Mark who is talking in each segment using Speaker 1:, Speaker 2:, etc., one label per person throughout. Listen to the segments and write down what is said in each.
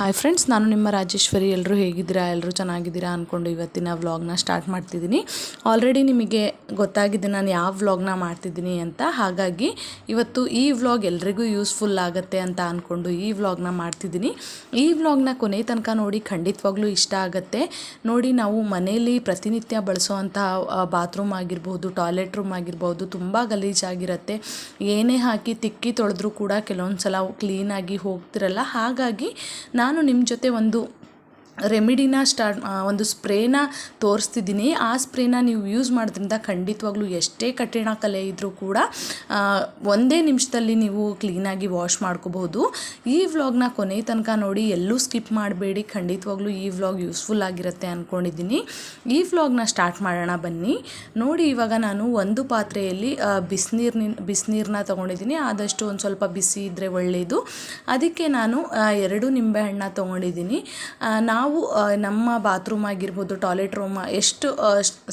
Speaker 1: Hi friends ನಾನು ನಿಮ್ಮ ರಾಜೇಶ್ವರಿ. ಎಲ್ಲರೂ ಹೇಗಿದ್ದೀರಾ? ಎಲ್ಲರೂ ಚೆನ್ನಾಗಿದ್ದೀರಾ ಅಂದ್ಕೊಂಡು ಇವತ್ತಿನ ವ್ಲಾಗ್ನ ಸ್ಟಾರ್ಟ್ ಮಾಡ್ತಿದ್ದೀನಿ. ಆಲ್ರೆಡಿ ನಿಮಗೆ ಗೊತ್ತಾಗಿದೆ ನಾನು ಯಾವ ವ್ಲಾಗ್ನ ಮಾಡ್ತಿದ್ದೀನಿ ಅಂತ. ಹಾಗಾಗಿ ಇವತ್ತು ಈ ವ್ಲಾಗ್ ಎಲ್ರಿಗೂ ಯೂಸ್ಫುಲ್ ಆಗುತ್ತೆ ಅಂತ ಅಂದ್ಕೊಂಡು ಈ ವ್ಲಾಗ್ನ ಮಾಡ್ತಿದ್ದೀನಿ. ಈ ವ್ಲಾಗ್ನ ಕೊನೆ ತನಕ ನೋಡಿ ಖಂಡಿತವಾಗ್ಲೂ ಇಷ್ಟ ಆಗುತ್ತೆ. ನೋಡಿ ನಾವು ಮನೆಯಲ್ಲಿ ಪ್ರತಿನಿತ್ಯ ಬಳಸುವಂತಹ ಬಾತ್ರೂಮ್ ಆಗಿರ್ಬೋದು ಟಾಯ್ಲೆಟ್ ರೂಮ್ ಆಗಿರ್ಬೋದು ತುಂಬ ಗಲೀಜಾಗಿರುತ್ತೆ. ಏನೇ ಹಾಕಿ ತಿಕ್ಕಿ ತೊಳೆದ್ರೂ ಕೂಡ ಕೆಲವೊಂದು ಸಲ ಕ್ಲೀನಾಗಿ ಹೋಗ್ತಿರಲ್ಲ. ಹಾಗಾಗಿ ನಾನು ನಿಮ್ಮ ಜೊತೆ ಒಂದು ರೆಮಿಡಿನ ಸ್ಟಾರ್ಟ್ ಒಂದು ಸ್ಪ್ರೇನ ತೋರಿಸ್ತಿದ್ದೀನಿ. ಆ ಸ್ಪ್ರೇನ ನೀವು ಯೂಸ್ ಮಾಡೋದ್ರಿಂದ ಖಂಡಿತವಾಗ್ಲೂ ಎಷ್ಟೇ ಕಠಿಣ ಕಲೆ ಇದ್ದರೂ ಕೂಡ ಒಂದೇ ನಿಮಿಷದಲ್ಲಿ ನೀವು ಕ್ಲೀನಾಗಿ ವಾಶ್ ಮಾಡ್ಕೋಬಹುದು. ಈ ವ್ಲಾಗ್ನ ಕೊನೆ ತನಕ ನೋಡಿ ಎಲ್ಲೂ ಸ್ಕಿಪ್ ಮಾಡಬೇಡಿ. ಖಂಡಿತವಾಗ್ಲೂ ಈ ವ್ಲಾಗ್ ಯೂಸ್ಫುಲ್ ಆಗಿರುತ್ತೆ ಅಂದ್ಕೊಂಡಿದ್ದೀನಿ ಈ ವ್ಲಾಗ್ನ ಸ್ಟಾರ್ಟ್ ಮಾಡೋಣ ಬನ್ನಿ. ನೋಡಿ ಇವಾಗ ನಾನು ಒಂದು ಪಾತ್ರೆಯಲ್ಲಿ ಬಿಸಿನೀರಿನ ಬಿಸಿನೀರನ್ನ ತೊಗೊಂಡಿದ್ದೀನಿ. ಆದಷ್ಟು ಒಂದು ಸ್ವಲ್ಪ ಬಿಸಿ ಇದ್ದರೆ ಒಳ್ಳೆಯದು ಅದಕ್ಕೆ ನಾನು ಎರಡು ನಿಂಬೆಹಣ್ಣ ತೊಗೊಂಡಿದ್ದೀನಿ. ಆ, ನಾವು ನಮ್ಮ ಬಾತ್ರೂಮ್ ಆಗಿರ್ಬೋದು ಟಾಯ್ಲೆಟ್ ರೂಮ್ ಎಷ್ಟು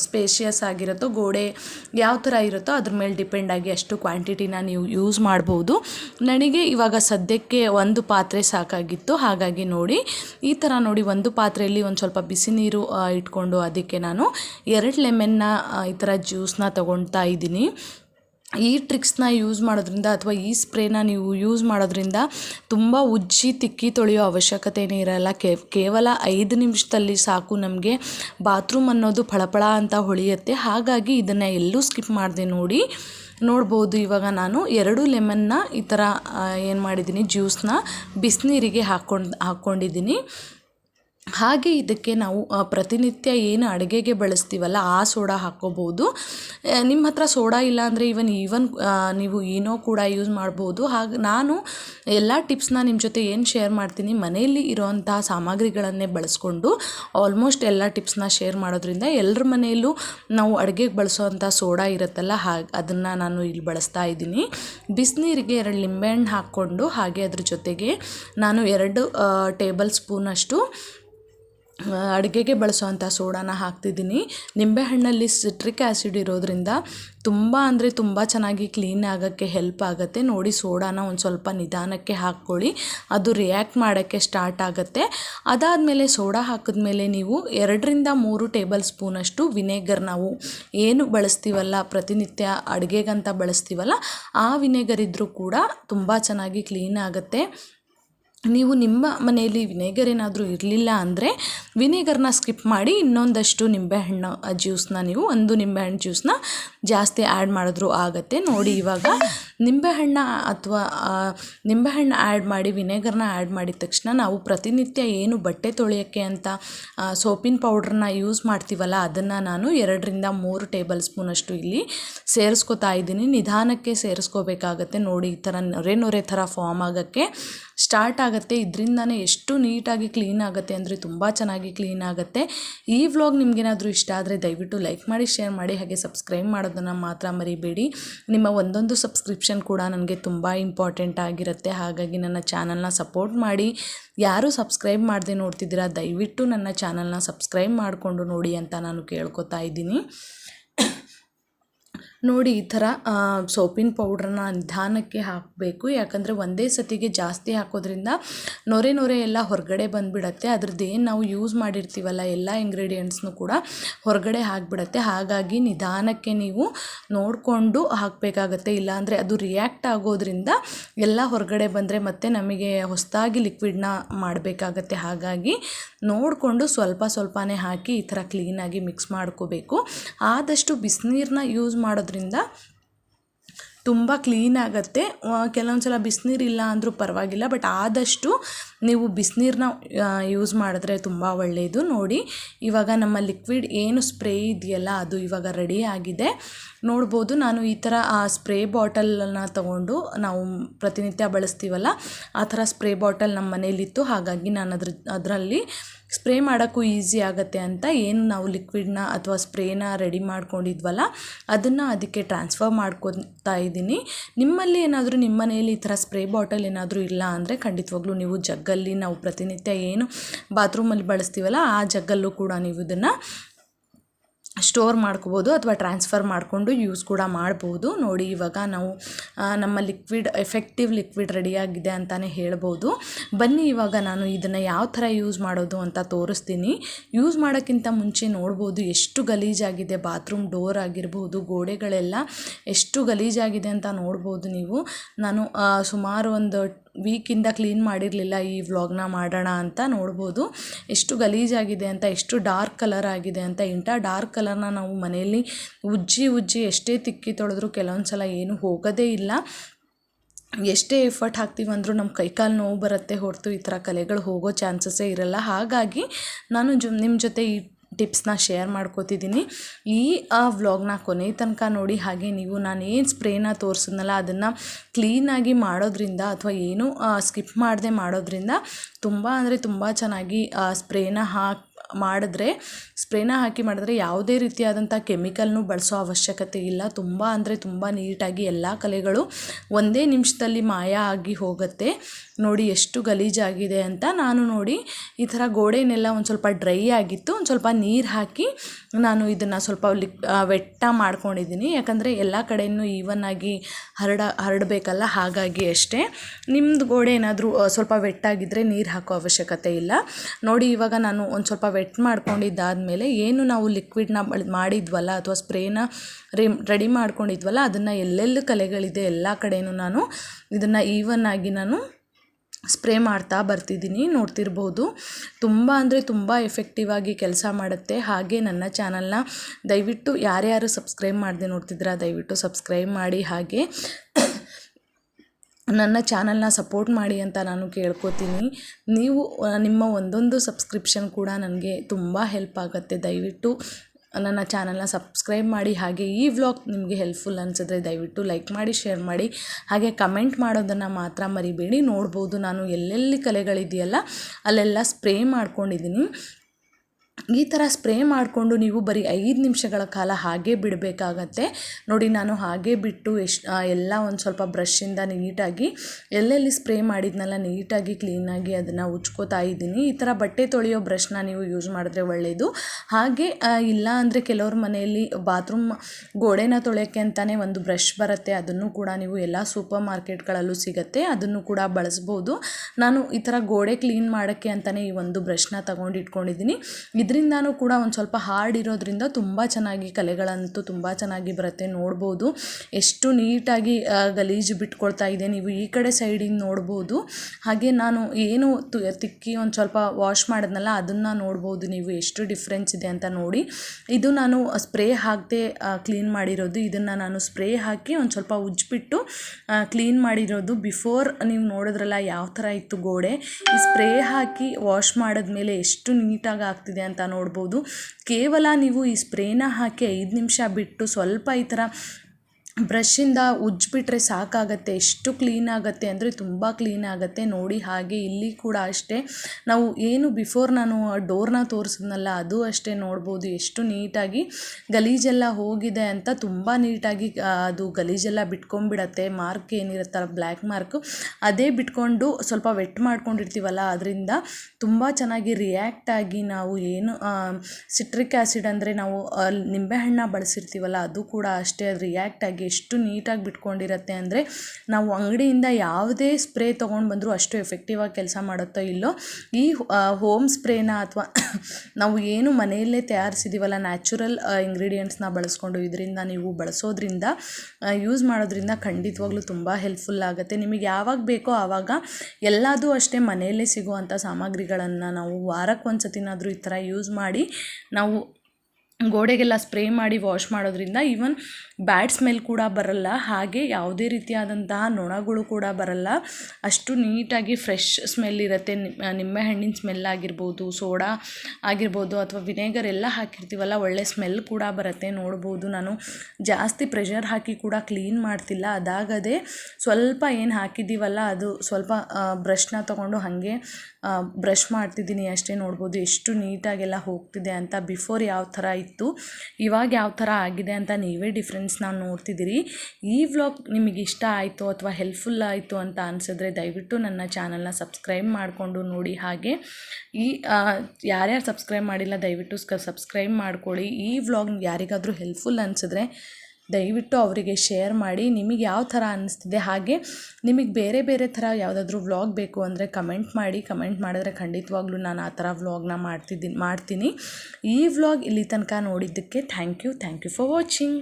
Speaker 1: ಸ್ಪೇಷಿಯಸ್ ಆಗಿರುತ್ತೋ, ಗೋಡೆ ಯಾವ ಥರ ಇರುತ್ತೋ ಅದ್ರ ಮೇಲೆ ಡಿಪೆಂಡ್ ಆಗಿ ಅಷ್ಟು ಕ್ವಾಂಟಿಟಿನ ನೀವು ಯೂಸ್ ಮಾಡ್ಬೋದು. ನನಗೆ ಇವಾಗ ಸದ್ಯಕ್ಕೆ ಒಂದು ಪಾತ್ರೆ ಸಾಕಾಗಿತ್ತು. ಹಾಗಾಗಿ ನೋಡಿ, ಈ ಥರ ನೋಡಿ ಒಂದು ಪಾತ್ರೆಯಲ್ಲಿ ಒಂದು ಸ್ವಲ್ಪ ಬಿಸಿ ನೀರು ಇಟ್ಕೊಂಡು ಅದಕ್ಕೆ ನಾನು ಎರಡು ಲೆಮೆನ್ನ ಈ ಥರ ಜ್ಯೂಸ್ನ ತೊಗೊಳ್ತಾ ಇದ್ದೀನಿ. ಈ ಟ್ರಿಕ್ಸ್ನ ಯೂಸ್ ಮಾಡೋದ್ರಿಂದ ಅಥವಾ ಈ ಸ್ಪ್ರೇನ ನೀವು ಯೂಸ್ ಮಾಡೋದ್ರಿಂದ ತುಂಬ ಉಜ್ಜಿ, ತಿಕ್ಕಿ ತೊಳೆಯೋ ಅವಶ್ಯಕತೆನೇ ಇರಲ್ಲ. ಕೇವಲ ಐದು ನಿಮಿಷದಲ್ಲಿ ಸಾಕು ನಮಗೆ ಬಾತ್ರೂಮ್ ಅನ್ನೋದು ಫಳಫಳ ಅಂತ ಹೊಳೆಯುತ್ತೆ. ಹಾಗಾಗಿ ಇದನ್ನು ಎಲ್ಲೂ ಸ್ಕಿಪ್ ಮಾಡಿದೆ ನೋಡಿ ನೋಡ್ಬೋದು. ಇವಾಗ ನಾನು ಎರಡು ಲೆಮನ್ನ ಈ ಥರ ಏನು ಮಾಡಿದ್ದೀನಿ ಜ್ಯೂಸ್ನ ಬಿಸಿನೀರಿಗೆ ಹಾಕ್ಕೊಂಡು ಹಾಕ್ಕೊಂಡಿದ್ದೀನಿ ಹಾಗೆ ಇದಕ್ಕೆ ನಾವು ಪ್ರತಿನಿತ್ಯ ಏನು ಅಡುಗೆಗೆ ಬಳಸ್ತೀವಲ್ಲ, ಆ ಸೋಡಾ ಹಾಕ್ಕೋಬೋದು. ನಿಮ್ಮ ಹತ್ರ ಸೋಡಾ ಇಲ್ಲ ಅಂದರೆ ಈವನ್ ಈವನ್ ನೀವು ಏನೋ ಕೂಡ ಯೂಸ್ ಮಾಡ್ಬೋದು. ಹಾಗೆ, ನಾನು ಎಲ್ಲ ಟಿಪ್ಸ್ನ ನಿಮ್ಮ ಜೊತೆ ಏನು ಶೇರ್ ಮಾಡ್ತೀನಿ, ಮನೆಯಲ್ಲಿ ಇರೋವಂತಹ ಸಾಮಗ್ರಿಗಳನ್ನೇ ಬಳಸ್ಕೊಂಡು ಆಲ್ಮೋಸ್ಟ್ ಎಲ್ಲ ಟಿಪ್ಸ್ನ ಶೇರ್ ಮಾಡೋದ್ರಿಂದ ಎಲ್ಲರ ಮನೆಯಲ್ಲೂ ನಾವು ಅಡುಗೆಗೆ ಬಳಸೋವಂಥ ಸೋಡಾ ಇರುತ್ತಲ್ಲ, ಹಾಗೆ ಅದನ್ನು ನಾನು ಇಲ್ಲಿ ಬಳಸ್ತಾ ಇದ್ದೀನಿ. ಬಿಸಿನೀರಿಗೆ ಎರಡು ಲಿಂಬೆಹಣ್ಣು ಹಾಕ್ಕೊಂಡು ಹಾಗೆ ಅದ್ರ ಜೊತೆಗೆ ನಾನು ಎರಡು ಟೇಬಲ್ ಸ್ಪೂನಷ್ಟು ಅಡುಗೆಗೆ ಬಳಸುವಂಥ ಸೋಡಾನ ಹಾಕ್ತಿದ್ದೀನಿ. ನಿಂಬೆಹಣ್ಣಲ್ಲಿ ಸಿಟ್ರಿಕ್ ಆ್ಯಸಿಡ್ ಇರೋದ್ರಿಂದ ತುಂಬ ಅಂದರೆ ತುಂಬ ಚೆನ್ನಾಗಿ ಕ್ಲೀನ್ ಆಗೋಕ್ಕೆ ಹೆಲ್ಪ್ ಆಗುತ್ತೆ. ನೋಡಿ, ಸೋಡಾನ ಒಂದು ಸ್ವಲ್ಪ ನಿಧಾನಕ್ಕೆ ಹಾಕ್ಕೊಳ್ಳಿ. ಅದು ರಿಯಾಕ್ಟ್ ಮಾಡೋಕ್ಕೆ ಸ್ಟಾರ್ಟ್ ಆಗುತ್ತೆ. ಅದಾದಮೇಲೆ ಸೋಡಾ ಹಾಕಿದ್ಮೇಲೆ ನೀವು ಎರಡರಿಂದ ಮೂರು ಟೇಬಲ್ ಸ್ಪೂನಷ್ಟು ವಿನೆಗರ್ ನಾವು ಏನು ಬಳಸ್ತೀವಲ್ಲ, ಪ್ರತಿನಿತ್ಯ ಅಡುಗೆಗಂತ ಬಳಸ್ತೀವಲ್ಲ, ಆ ವಿನೆಗರ್ ಇದ್ದರೂ ಕೂಡ ತುಂಬ ಚೆನ್ನಾಗಿ ಕ್ಲೀನ್ ಆಗುತ್ತೆ. ನೀವು ನಿಮ್ಮ ಮನೆಯಲ್ಲಿ ವಿನೆಗರ್ ಏನಾದರೂ ಇರಲಿಲ್ಲ ಅಂದರೆ ವಿನೆಗರ್ನ ಸ್ಕಿಪ್ ಮಾಡಿ ಇನ್ನೊಂದಷ್ಟು ನಿಂಬೆಹಣ್ಣು ಜ್ಯೂಸ್ನ ನೀವು ಒಂದು ನಿಂಬೆಹಣ್ಣು ಜ್ಯೂಸ್ನ ಜಾಸ್ತಿ ಆ್ಯಡ್ ಮಾಡಿದ್ರೂ ಆಗುತ್ತೆ. ನೋಡಿ ಇವಾಗ ನಿಂಬೆಹಣ್ಣ ಅಥವಾ ನಿಂಬೆಹಣ್ಣು ಆ್ಯಡ್ ಮಾಡಿ ವಿನೆಗರ್ನ ಆ್ಯಡ್ ಮಾಡಿದ ತಕ್ಷಣ ನಾವು ಪ್ರತಿನಿತ್ಯ ಏನು ಬಟ್ಟೆ ತೊಳೆಯೋಕ್ಕೆ ಅಂತ ಸೋಪಿನ ಪೌಡ್ರನ್ನ ಯೂಸ್ ಮಾಡ್ತೀವಲ್ಲ, ಅದನ್ನು ನಾನು ಎರಡರಿಂದ ಮೂರು ಟೇಬಲ್ ಸ್ಪೂನಷ್ಟು ಇಲ್ಲಿ ಸೇರಿಸ್ಕೊತಾ ಇದ್ದೀನಿ. ನಿಧಾನಕ್ಕೆ ಸೇರಿಸ್ಕೋಬೇಕಾಗತ್ತೆ. ನೋಡಿ ಈ ಥರ ನೊರೆ ನೊರೆ ಥರ ಫಾರ್ಮ್ ಆಗೋಕ್ಕೆ ಸ್ಟಾರ್ಟ್ ಆಗುತ್ತೆ, ಇದರಿಂದನೇ ಎಷ್ಟು ನೀಟಾಗಿ ಕ್ಲೀನ್ ಆಗುತ್ತೆ ಅಂದರೆ ತುಂಬ ಚೆನ್ನಾಗಿ ಕ್ಲೀನ್ ಆಗುತ್ತೆ. ಈ ವ್ಲಾಗ್ ನಿಮಗೇನಾದರೂ ಇಷ್ಟ ಆದರೆ ದಯವಿಟ್ಟು ಲೈಕ್ ಮಾಡಿ, ಶೇರ್ ಮಾಡಿ, ಹಾಗೆ ಸಬ್ಸ್ಕ್ರೈಬ್ ಮಾಡೋದನ್ನು ಮಾತ್ರ ಮರಿಬೇಡಿ. ನಿಮ್ಮ ಒಂದೊಂದು ಸಬ್ಸ್ಕ್ರಿಪ್ಷನ್ ಕೂಡ ನನಗೆ ತುಂಬ ಇಂಪಾರ್ಟೆಂಟ್ ಆಗಿರುತ್ತೆ, ಹಾಗಾಗಿ ನನ್ನ ಚಾನಲ್ನ ಸಪೋರ್ಟ್ ಮಾಡಿ. ಯಾರು ಸಬ್ಸ್ಕ್ರೈಬ್ ಮಾಡದೆ ನೋಡ್ತಿದ್ದೀರಾ, ದಯವಿಟ್ಟು ನನ್ನ ಚಾನಲ್ನ ಸಬ್ಸ್ಕ್ರೈಬ್ ಮಾಡಿಕೊಂಡು ನೋಡಿ ಅಂತ ನಾನು ಕೇಳ್ಕೊತಾ ಇದ್ದೀನಿ. ನೋಡಿ ಈ ಥರ ಸೋಪಿನ ಪೌಡ್ರನ್ನ ನಿಧಾನಕ್ಕೆ ಹಾಕಬೇಕು. ಯಾಕಂದರೆ ಒಂದೇ ಸತಿಗೆ ಜಾಸ್ತಿ ಹಾಕೋದ್ರಿಂದ ನೊರೆ ನೊರೆ ಎಲ್ಲ ಹೊರಗಡೆ ಬಂದುಬಿಡತ್ತೆ. ಅದ್ರದ್ದು ನಾವು ಯೂಸ್ ಮಾಡಿರ್ತೀವಲ್ಲ ಎಲ್ಲ ಇಂಗ್ರೀಡಿಯೆಂಟ್ಸ್ನು ಕೂಡ ಹೊರಗಡೆ ಹಾಕಿಬಿಡತ್ತೆ. ಹಾಗಾಗಿ ನಿಧಾನಕ್ಕೆ ನೀವು ನೋಡಿಕೊಂಡು ಹಾಕಬೇಕಾಗತ್ತೆ. ಇಲ್ಲಾಂದರೆ ಅದು ರಿಯಾಕ್ಟ್ ಆಗೋದ್ರಿಂದ ಎಲ್ಲ ಹೊರಗಡೆ ಬಂದರೆ ಮತ್ತೆ ನಮಗೆ ಹೊಸದಾಗಿ ಲಿಕ್ವಿಡ್ನ ಮಾಡಬೇಕಾಗತ್ತೆ. ಹಾಗಾಗಿ ನೋಡಿಕೊಂಡು ಸ್ವಲ್ಪ ಸ್ವಲ್ಪನೇ ಹಾಕಿ ಈ ಥರ ಕ್ಲೀನಾಗಿ ಮಿಕ್ಸ್ ಮಾಡ್ಕೋಬೇಕು. ಆದಷ್ಟು ಬಿಸಿನೀರನ್ನ ಯೂಸ್ ಮಾಡೋದ್ರಿಂದ ತುಂಬ ಕ್ಲೀನ್ ಆಗುತ್ತೆ. ಕೆಲವೊಂದು ಸಲ ಬಿಸಿನೀರಿಲ್ಲ ಅಂದರೂ ಪರವಾಗಿಲ್ಲ ಬಟ್ ಆದಷ್ಟು ನೀವು ಬಿಸಿನೀರನ್ನ ಯೂಸ್ ಮಾಡಿದ್ರೆ ತುಂಬ ಒಳ್ಳೆಯದು ನೋಡಿ, ಇವಾಗ ನಮ್ಮ ಲಿಕ್ವಿಡ್ ಏನು ಸ್ಪ್ರೇ ಇದೆಯಲ್ಲ, ಅದು ಇವಾಗ ರೆಡಿ ಆಗಿದೆ. ನೋಡ್ಬೋದು, ನಾನು ಈ ಥರ ಆ ಸ್ಪ್ರೇ ಬಾಟಲನ್ನು ತಗೊಂಡು ನಾವು ಪ್ರತಿನಿತ್ಯ ಬಳಸ್ತೀವಲ್ಲ, ಆ ಥರ ಸ್ಪ್ರೇ ಬಾಟಲ್ ನಮ್ಮ ಮನೇಲಿತ್ತು. ಹಾಗಾಗಿ ನಾನು ಅದ್ರ, ಅದರಲ್ಲಿ ಸ್ಪ್ರೇ ಮಾಡೋಕ್ಕೂ ಈಸಿ ಆಗುತ್ತೆ ಅಂತ ಏನು ನಾವು ಲಿಕ್ವಿಡ್ನ ಅಥವಾ ಸ್ಪ್ರೇನ ರೆಡಿ ಮಾಡ್ಕೊಂಡಿದ್ವಲ್ಲ, ಅದನ್ನು ಅದಕ್ಕೆ ಟ್ರಾನ್ಸ್ಫರ್ ಮಾಡ್ಕೊತಾ ಇದ್ದೀನಿ. ನಿಮ್ಮಲ್ಲಿ ಏನಾದರೂ, ನಿಮ್ಮ ಮನೆಯಲ್ಲಿ ಈ ಥರ ಸ್ಪ್ರೇ ಬಾಟಲ್ ಏನಾದರೂ ಇಲ್ಲ ಅಂದರೆ ಖಂಡಿತವಾಗ್ಲೂ ನೀವು ಜಗ್ಗಲ್ಲಿ ನಾವು ಪ್ರತಿನಿತ್ಯ ಏನು ಬಾತ್ರೂಮಲ್ಲಿ ಬಳಸ್ತೀವಲ್ಲ ಆ ಜಗ್ಗಲ್ಲೂ ಕೂಡ ನೀವು ಇದನ್ನು ಸ್ಟೋರ್ ಮಾಡ್ಕೋಬೋದು ಅಥವಾ ಟ್ರಾನ್ಸ್ಫರ್ ಮಾಡಿಕೊಂಡು ಯೂಸ್ ಕೂಡ ಮಾಡ್ಬೋದು. ನೋಡಿ, ಇವಾಗ ನಾವು ನಮ್ಮ ಲಿಕ್ವಿಡ್, ಎಫೆಕ್ಟಿವ್ ಲಿಕ್ವಿಡ್ ರೆಡಿಯಾಗಿದೆ ಅಂತಲೇ ಹೇಳ್ಬೋದು. ಬನ್ನಿ, ಇವಾಗ ನಾನು ಇದನ್ನು ಯಾವ ಥರ ಯೂಸ್ ಮಾಡೋದು ಅಂತ ತೋರಿಸ್ತೀನಿ. ಯೂಸ್ ಮಾಡೋಕ್ಕಿಂತ ಮುಂಚೆ ನೋಡ್ಬೋದು ಎಷ್ಟು ಗಲೀಜಾಗಿದೆ, ಬಾತ್ರೂಮ್ ಡೋರ್ ಆಗಿರ್ಬೋದು, ಗೋಡೆಗಳೆಲ್ಲ ಎಷ್ಟು ಗಲೀಜಾಗಿದೆ ಅಂತ ನೋಡ್ಬೋದು ನೀವು. ನಾನು ಸುಮಾರು ಒಂದು ವೀಕಿಂದ ಕ್ಲೀನ್ ಮಾಡಿರಲಿಲ್ಲ, ಈ ವ್ಲಾಗ್ನ ಮಾಡೋಣ ಅಂತ ನೋಡ್ಬೋದು. ಎಷ್ಟು ಗಲೀಜಾಗಿದೆ ಅಂತ, ಎಷ್ಟು ಡಾರ್ಕ್ ಕಲರ್ ಆಗಿದೆ ಅಂತ, ಇಂಥ ಡಾರ್ಕ್ ಕಲರ್ನ ನಾವು ಮನೆಯಲ್ಲಿ ಉಜ್ಜಿ ಉಜ್ಜಿ ಎಷ್ಟೇ ತಿಕ್ಕಿ ತೊಳೆದ್ರೂ ಕೆಲವೊಂದು ಸಲ ಏನು ಹೋಗೋದೇ ಇಲ್ಲ. ಎಷ್ಟೇ ಎಫರ್ಟ್ ಹಾಕ್ತೀವಿ ಅಂದರೂ ನಮ್ಮ ಕೈಕಾಲು ನೋವು ಬರುತ್ತೆ ಹೊರತು ಈ ಥರ ಕಲೆಗಳು ಹೋಗೋ ಚಾನ್ಸಸ್ಸೇ ಇರಲ್ಲ. ಹಾಗಾಗಿ ನಾನು ಜೊ ನಿಮ್ಮ ಜೊತೆ ಈ ಟಿಪ್ಸ್ನ ಶೇರ್ ಮಾಡ್ಕೋತಿದ್ದೀನಿ. ಈ ವ್ಲಾಗ್ನ ಕೊನೆ ತನಕ ನೋಡಿ ಹಾಗೆ ನೀವು ನಾನು ಏನು ಸ್ಪ್ರೇನ ತೋರಿಸಿದ್ನಲ್ಲ ಅದನ್ನು ಕ್ಲೀನಾಗಿ ಮಾಡೋದ್ರಿಂದ ಅಥವಾ ಏನು ಸ್ಕಿಪ್ ಮಾಡದೆ ಮಾಡೋದ್ರಿಂದ ತುಂಬ ಅಂದರೆ ತುಂಬ ಚೆನ್ನಾಗಿ ಸ್ಪ್ರೇನ ಹಾಕಿ ಮಾಡಿದ್ರೆ, ಸ್ಪ್ರೇನ ಹಾಕಿ ಮಾಡಿದ್ರೆ ಯಾವುದೇ ರೀತಿಯಾದಂಥ ಕೆಮಿಕಲ್ನು ಬಳಸೋ ಅವಶ್ಯಕತೆ ಇಲ್ಲ. ತುಂಬ ಅಂದರೆ ತುಂಬ ನೀಟಾಗಿ ಎಲ್ಲ ಕಲೆಗಳು ಒಂದೇ ನಿಮಿಷದಲ್ಲಿ ಮಾಯ ಆಗಿ ಹೋಗುತ್ತೆ. ನೋಡಿ ಎಷ್ಟು ಗಲೀಜಾಗಿದೆ ಅಂತ ನಾನು ನೋಡಿ ಈ ಥರ ಗೋಡೆನೆಲ್ಲ ಒಂದು ಸ್ವಲ್ಪ ಡ್ರೈ ಆಗಿತ್ತು. ಒಂದು ಸ್ವಲ್ಪ ನೀರು ಹಾಕಿ ನಾನು ಇದನ್ನು ಸ್ವಲ್ಪ ಲಿಕ್ ವೆಟ್ಟ ಮಾಡ್ಕೊಂಡಿದ್ದೀನಿ. ಯಾಕಂದರೆ ಎಲ್ಲ ಕಡೆಯೂ ಈವನ್ ಆಗಿ ಹರಡ, ಹರಡಬೇಕಲ್ಲ ಹಾಗಾಗಿ ಅಷ್ಟೇ. ನಿಮ್ಮದು ಗೋಡೆ ಏನಾದರೂ ಸ್ವಲ್ಪ ವೆಟ್ಟಾಗಿದ್ದರೆ ನೀರು ಹಾಕೋ ಅವಶ್ಯಕತೆ ಇಲ್ಲ. ನೋಡಿ ಇವಾಗ ನಾನು ಒಂದು ಸ್ವಲ್ಪ ವೆಟ್ ಮಾಡ್ಕೊಂಡಿದ್ದಾದಮೇಲೆ ಏನು ನಾವು ಲಿಕ್ವಿಡ್ನ ಮಾಡಿದ್ವಲ್ಲ ಅಥವಾ ಸ್ಪ್ರೇನ ರೆ ರೆಡಿ ಮಾಡ್ಕೊಂಡಿದ್ವಲ್ಲ ಅದನ್ನು ಎಲ್ಲೆಲ್ಲಿ ಕಲೆಗಳಿದೆ ಎಲ್ಲ ಕಡೆಯೂ ನಾನು ಇದನ್ನು ಈವನ್ ಆಗಿ ನಾನು ಸ್ಪ್ರೇ ಮಾಡ್ತಾ ಬರ್ತಿದ್ದೀನಿ, ನೋಡ್ತಿರ್ಬೋದು. ತುಂಬ ಅಂದರೆ ತುಂಬ ಎಫೆಕ್ಟಿವ್ ಆಗಿ ಕೆಲಸ ಮಾಡುತ್ತೆ. ಹಾಗೆ ನನ್ನ ಚಾನಲ್ನ ದಯವಿಟ್ಟು ಯಾರ್ಯಾರು ಸಬ್ಸ್ಕ್ರೈಬ್ ಮಾಡದೆ ನೋಡ್ತಿದ್ದೀರಾ ದಯವಿಟ್ಟು ಸಬ್ಸ್ಕ್ರೈಬ್ ಮಾಡಿ. ಹಾಗೆ ನನ್ನ ಚಾನಲ್ನ ಸಪೋರ್ಟ್ ಮಾಡಿ ಅಂತ ನಾನು ಕೇಳ್ಕೊತೀನಿ. ನೀವು ನಿಮ್ಮ ಒಂದೊಂದು ಸಬ್ಸ್ಕ್ರಿಪ್ಷನ್ ಕೂಡ ನನಗೆ ತುಂಬ ಹೆಲ್ಪ್ ಆಗುತ್ತೆ. ದಯವಿಟ್ಟು ನನ್ನ ಚಾನಲ್ನ ಸಬ್ಸ್ಕ್ರೈಬ್ ಮಾಡಿ, ಹಾಗೆ ಈ ವ್ಲಾಗ್ ನಿಮಗೆ ಹೆಲ್ಪ್ಫುಲ್ ಅನಿಸಿದ್ರೆ ದಯವಿಟ್ಟು ಲೈಕ್ ಮಾಡಿ, ಶೇರ್ ಮಾಡಿ. ಹಾಗೆ ಕಮೆಂಟ್ ಮಾಡೋದನ್ನು ಮಾತ್ರ ಮರಿಬೇಡಿ. ನೋಡ್ಬೋದು ನಾನು ಎಲ್ಲೆಲ್ಲಿ ಕಲೆಗಳಿದೆಯಲ್ಲ, ಅಲ್ಲೆಲ್ಲ ಸ್ಪ್ರೇ ಮಾಡ್ಕೊಂಡಿದ್ದೀನಿ. ಈ ಥರ ಸ್ಪ್ರೇ ಮಾಡಿಕೊಂಡು ನೀವು ಬರೀ ಐದು ನಿಮಿಷಗಳ ಕಾಲ ಹಾಗೆ ಬಿಡಬೇಕಾಗತ್ತೆ. ನೋಡಿ, ನಾನು ಹಾಗೆ ಬಿಟ್ಟು ಎಷ್ಟು ಎಲ್ಲ ಒಂದು ಸ್ವಲ್ಪ ಬ್ರಷಿಂದ ನೀಟಾಗಿ, ಎಲ್ಲೆಲ್ಲಿ ಸ್ಪ್ರೇ ಮಾಡಿದ್ನೆಲ್ಲ ನೀಟಾಗಿ, ಕ್ಲೀನಾಗಿ ಅದನ್ನು ಉಚ್ಕೋತಾ ಇದ್ದೀನಿ. ಈ ಥರ ಬಟ್ಟೆ ತೊಳೆಯೋ ಬ್ರಷ್ನ ನೀವು ಯೂಸ್ ಮಾಡಿದ್ರೆ ಒಳ್ಳೆಯದು ಹಾಗೆ ಇಲ್ಲ ಅಂದರೆ ಕೆಲವ್ರ ಮನೆಯಲ್ಲಿ ಬಾತ್ರೂಮ್ ಗೋಡೆನ ತೊಳೆಯೋಕ್ಕೆ ಅಂತಲೇ ಒಂದು ಬ್ರಷ್ ಬರುತ್ತೆ, ಅದನ್ನು ಕೂಡ ನೀವು ಎಲ್ಲ ಸೂಪರ್ ಮಾರ್ಕೆಟ್ಗಳಲ್ಲೂ ಸಿಗುತ್ತೆ, ಅದನ್ನು ಕೂಡ ಬಳಸ್ಬೋದು. ನಾನು ಈ ಥರ ಗೋಡೆ ಕ್ಲೀನ್ ಮಾಡೋಕ್ಕೆ ಅಂತಲೇ ಈ ಒಂದು ಬ್ರಷ್ನ ತಗೊಂಡು ಇಟ್ಕೊಂಡಿದ್ದೀನಿ ಇದರಿಂದನೂ ಕೂಡ ಒಂದು ಸ್ವಲ್ಪ ಹಾರ್ಡ್ ಇರೋದ್ರಿಂದ ತುಂಬ ಚೆನ್ನಾಗಿ ಕಲೆಗಳಂತೂ ತುಂಬ ಚೆನ್ನಾಗಿ ಬರುತ್ತೆ ನೋಡ್ಬೋದು. ಎಷ್ಟು ನೀಟಾಗಿ ಗಲೀಜು ಬಿಟ್ಕೊಳ್ತಾ ಇದೆ. ನೀವು ಈ ಕಡೆ ಸೈಡಿಂದ ನೋಡ್ಬೋದು. ಹಾಗೆ ನಾನು ಏನು ತಿಕ್ಕಿ ಒಂದು ಸ್ವಲ್ಪ ವಾಶ್ ಮಾಡಿದ್ನಲ್ಲ, ಅದನ್ನು ನೋಡ್ಬೋದು ನೀವು, ಎಷ್ಟು ಡಿಫ್ರೆನ್ಸ್ ಇದೆ ಅಂತ ನೋಡಿ. ಇದು ನಾನು ಸ್ಪ್ರೇ ಹಾಕದೆ ಕ್ಲೀನ್ ಮಾಡಿರೋದು. ಇದನ್ನು ನಾನು ಸ್ಪ್ರೇ ಹಾಕಿ ಒಂದು ಸ್ವಲ್ಪ ಉಜ್ಜಿಬಿಟ್ಟು ಕ್ಲೀನ್ ಮಾಡಿರೋದು. ಬಿಫೋರ್ ನೀವು ನೋಡಿದ್ರಲ್ಲ, ಯಾವ ಥರ ಇತ್ತು ಗೋಡೆ. ಈ ಸ್ಪ್ರೇ ಹಾಕಿ ವಾಶ್ ಮಾಡಿದ್ಮೇಲೆ ಎಷ್ಟು ನೀಟಾಗಿ ಆಗ್ತಿದೆ ಅಂತ ನೋಡ್ಬೋದು. ಕೇವಲ ನೀವು ಈ ಸ್ಪ್ರೇನ ಹಾಕಿ ಐದು ನಿಮಿಷ ಬಿಟ್ಟು ಸ್ವಲ್ಪ ಈ ಥರ ಬ್ರಷಿಂದ ಉಜ್ಜಿಬಿಟ್ರೆ ಸಾಕಾಗತ್ತೆ. ಎಷ್ಟು ಕ್ಲೀನ್ ಆಗುತ್ತೆ ಅಂದರೆ ತುಂಬ ಕ್ಲೀನ್ ಆಗುತ್ತೆ. ನೋಡಿ ಹಾಗೆ ಇಲ್ಲಿ ಕೂಡ ಅಷ್ಟೇ. ನಾವು ಏನು ಬಿಫೋರ್ ನಾನು ಡೋರ್ನ ತೋರಿಸಿದ್ನಲ್ಲ, ಅದು ಅಷ್ಟೇ ನೋಡ್ಬೋದು. ಎಷ್ಟು ನೀಟಾಗಿ ಗಲೀಜೆಲ್ಲ ಹೋಗಿದೆ ಅಂತ ತುಂಬ ನೀಟಾಗಿ ಅದು ಗಲೀಜೆಲ್ಲ ಬಿಟ್ಕೊಂಡ್ಬಿಡತ್ತೆ. ಮಾರ್ಕ್ ಏನಿರುತ್ತಲ್ಲ, ಬ್ಲ್ಯಾಕ್ ಮಾರ್ಕ್, ಅದೇ ಬಿಟ್ಕೊಂಡು ಸ್ವಲ್ಪ ವೆಟ್ ಮಾಡ್ಕೊಂಡಿರ್ತೀವಲ್ಲ, ಅದರಿಂದ ತುಂಬ ಚೆನ್ನಾಗಿ ರಿಯಾಕ್ಟ್ ಆಗಿ ನಾವು ಏನು ಸಿಟ್ರಿಕ್ ಆ್ಯಸಿಡ್ ಅಂದರೆ ನಾವು ನಿಂಬೆಹಣ್ಣ ಬಳಸಿರ್ತೀವಲ್ಲ, ಅದು ಕೂಡ ಅಷ್ಟೇ ರಿಯಾಕ್ಟ್ ಆಗಿ ಎಷ್ಟು ನೀಟಾಗಿ ಬಿಟ್ಕೊಂಡಿರತ್ತೆ ಅಂದರೆ ನಾವು ಅಂಗಡಿಯಿಂದ ಯಾವುದೇ ಸ್ಪ್ರೇ ತೊಗೊಂಡು ಬಂದರೂ ಅಷ್ಟು ಎಫೆಕ್ಟಿವ್ ಆಗಿ ಕೆಲಸ ಮಾಡುತ್ತೋ ಇಲ್ಲೋ, ಈ ಹೋಮ್ ಸ್ಪ್ರೇನ ಅಥವಾ ನಾವು ಏನು ಮನೆಯಲ್ಲೇ ತಯಾರಿಸಿದ್ದೀವಲ್ಲ ನ್ಯಾಚುರಲ್ ಇಂಗ್ರೀಡಿಯೆಂಟ್ಸ್ನ ಬಳಸ್ಕೊಂಡು ಇದರಿಂದ ನೀವು ಬಳಸೋದ್ರಿಂದ ಯೂಸ್ ಮಾಡೋದ್ರಿಂದ ಖಂಡಿತವಾಗ್ಲೂ ತುಂಬ ಹೆಲ್ಪ್ಫುಲ್ ಆಗುತ್ತೆ. ನಿಮಗೆ ಯಾವಾಗ ಬೇಕೋ ಆವಾಗ ಎಲ್ಲದೂ ಅಷ್ಟೇ ಮನೆಯಲ್ಲೇ ಸಿಗುವಂಥ ಸಾಮಗ್ರಿಗಳನ್ನು ನಾವು ವಾರಕ್ಕೆ ಒಂದು ಸತಿನಾದರೂ ಈ ಥರ ಯೂಸ್ ಮಾಡಿ ನಾವು ಗೋಡೆಗೆಲ್ಲ ಸ್ಪ್ರೇ ಮಾಡಿ ವಾಶ್ ಮಾಡೋದ್ರಿಂದ ಈವನ್ ಬ್ಯಾಡ್ ಸ್ಮೆಲ್ ಕೂಡ ಬರಲ್ಲ, ಹಾಗೆ ಯಾವುದೇ ರೀತಿಯಾದಂತಹ ನೊಣಗಳು ಕೂಡ ಬರಲ್ಲ. ಅಷ್ಟು ನೀಟಾಗಿ ಫ್ರೆಶ್ ಸ್ಮೆಲ್ ಇರುತ್ತೆ. ನಿಮ್ಮೆ ನಿಂಬೆಹಣ್ಣಿನ ಸ್ಮೆಲ್ ಆಗಿರ್ಬೋದು, ಸೋಡಾ ಆಗಿರ್ಬೋದು ಅಥವಾ ವಿನೆಗರ್ ಎಲ್ಲ ಹಾಕಿರ್ತೀವಲ್ಲ, ಒಳ್ಳೆ ಸ್ಮೆಲ್ ಕೂಡ ಬರುತ್ತೆ. ನೋಡ್ಬೋದು, ನಾನು ಜಾಸ್ತಿ ಪ್ರೆಷರ್ ಹಾಕಿ ಕೂಡ ಕ್ಲೀನ್ ಮಾಡ್ತಿಲ್ಲ. ಅದಾಗದೆ ಸ್ವಲ್ಪ ಏನು ಹಾಕಿದ್ದೀವಲ್ಲ, ಅದು ಸ್ವಲ್ಪ ಬ್ರಷ್ನ ತೊಗೊಂಡು ಹಾಗೆ ಬ್ರಷ್ ಮಾಡ್ತಿದ್ದೀನಿ ಅಷ್ಟೇ. ನೋಡ್ಬೋದು, ಎಷ್ಟು ನೀಟಾಗೆಲ್ಲ ಹೋಗ್ತಿದೆ ಅಂತ ಬಿಫೋರ್ ಯಾವ ಥರ ಇತ್ತು. ಇವಾಗ ಯಾವ ಥರ ಆಗಿದೆ ಅಂತ ನೀವೇ ಡಿಫ್ರೆನ್ಸ್ನ ನೋಡ್ತಿದ್ದೀರಿ. ಈ ವ್ಲಾಗ್ ನಿಮಗೆ ಇಷ್ಟ ಆಯಿತು ಅಥವಾ ಹೆಲ್ಪ್ಫುಲ್ ಆಯಿತು ಅಂತ ಅನಿಸಿದ್ರೆ ದಯವಿಟ್ಟು ನನ್ನ ಚಾನಲ್ನ ಸಬ್ಸ್ಕ್ರೈಬ್ ಮಾಡಿಕೊಂಡು ನೋಡಿ ಹಾಗೆ. ಈ ಯಾರ್ಯಾರು ಸಬ್ಸ್ಕ್ರೈಬ್ ಮಾಡಿಲ್ಲ ದಯವಿಟ್ಟು ಸಬ್ಸ್ಕ್ರೈಬ್ ಮಾಡ್ಕೊಳ್ಳಿ. ಈ ವ್ಲಾಗ್ ಯಾರಿಗಾದರೂ ಹೆಲ್ಪ್ಫುಲ್ ಅನಿಸಿದ್ರೆ ದಯವಿಟ್ಟು ಅವರಿಗೆ ಶೇರ್ ಮಾಡಿ, ನಿಮಗೆ ಯಾವ ಥರ ಅನ್ನಿಸ್ತಿದೆ ಹಾಗೆ ನಿಮಗೆ ಬೇರೆ ಬೇರೆ ಥರ ಯಾವುದಾದ್ರೂ ವ್ಲಾಗ್ ಬೇಕು ಅಂದರೆ ಕಮೆಂಟ್ ಮಾಡಿ ಕಮೆಂಟ್ ಮಾಡಿದ್ರೆ ಖಂಡಿತವಾಗ್ಲೂ ನಾನು ಆ ಥರ ವ್ಲಾಗ್ನ ಮಾಡ್ತಿದ್ದೀನಿ ಮಾಡ್ತೀನಿ. ಈ ವ್ಲಾಗ್ ಇಲ್ಲಿ ತನಕ ನೋಡಿದ್ದಕ್ಕೆ thank you thank you for watching